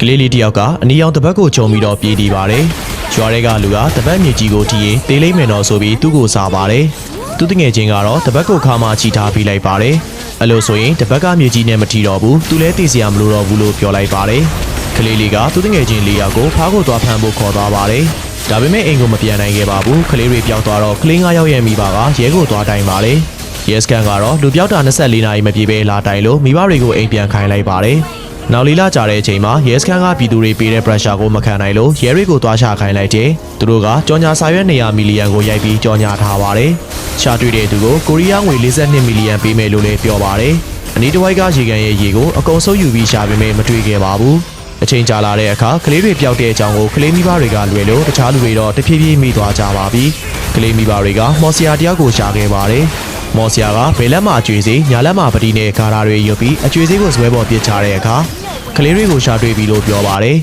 ကလေးလေးတစ်ယောက်ကအနီရောင်တပတ်ကိုခြုံပြီးတော့ပြေးတီးပါတယ်ရွာတွေကလူကတပတ်မြေကြီးကိုတီးရင်တေးလိမ့်မယ်တော့ဆိုပြီးသူ့ကိုစားပါတယ်သူတငယ်ချင်းကတော့တပတ်ကိုခါမှချီထားပေးလိုက်ပါတယ်အဲ့လိုဆိုရင်တပတ်ကမြေကြီးနဲ့မထီတော့ဘူးသူလည်းတည်စရာမလိုတော့ဘူးလို့ပြောလိုက်ပါတယ်ကလေးလေးကသူတငယ်ချင်းလေးယောက်ကိုဖားကိုသွားဖမ်းဖို့ခေါ်သွားပါတယ်ဒါပေမဲ့အိမ်ကိုမပြန်နိုင်ခဲ့ပါဘူးကလေးတွေပျောက်သွားတော့ကလေး9ယောက်ရဲ့မိဘကရဲကိုသွားတိုင်ပါတယ်ရဲစကန်ကတော့လူပြောက်တာ24နာရီမပြည့်ပဲလာတိုင်လို့မိဘတွေကိုအိမ်ပြန်ခိုင်းလိုက်ပါတယ်။ နောက်လီလာကြာတဲ့အချိန်မှာရဲစကန်ကပြည်သူတွေပေးတဲ့ pressure ကိုမခံနိုင်လို့ရဲတွေကိုသွားချခိုင်းလိုက်တယ်။သူတို့ကကြော်ညာစာရွက်200မီလီယံကိုရိုက်ပြီးကြော်ညာထားပါတယ်။ရှာတွေ့တဲ့သူကိုကိုရီးယားငွေ42မီလီယံပေးမယ်လို့လည်းပြောပါတယ်။အနီးတစ်ဝိုက်ကရေကန်ရဲ့ရေကိုအကုန်ဆုပ်ယူပြီးရှာပေမဲ့မတွေ့ခဲ့ပါဘူး။အချိန်ကြာလာတဲ့အခါကလေးတွေပျောက်တဲ့အကြောင်းကိုကလေးမိဘတွေကလွယ်လို့တခြားလူတွေတော့တဖြည်းဖြည်းမိသွားကြပါပြီ။ကလေးမိဘတွေကမော်ဆီယာတယောက်ကိုရှာခဲ့ပါတယ်။မော်ဆီယာကဘယ်လက်မှအကျွေးစီညာလက်မှပတိနဲ့ဂါရာတွေရွတ်ပြီးအကျွေးစီကိုဇွဲပေါ်ပစ်ချတဲ့အခါ ကလေးတွေကိုရှာတွေ့ပြီလို့ပြောပါတယ်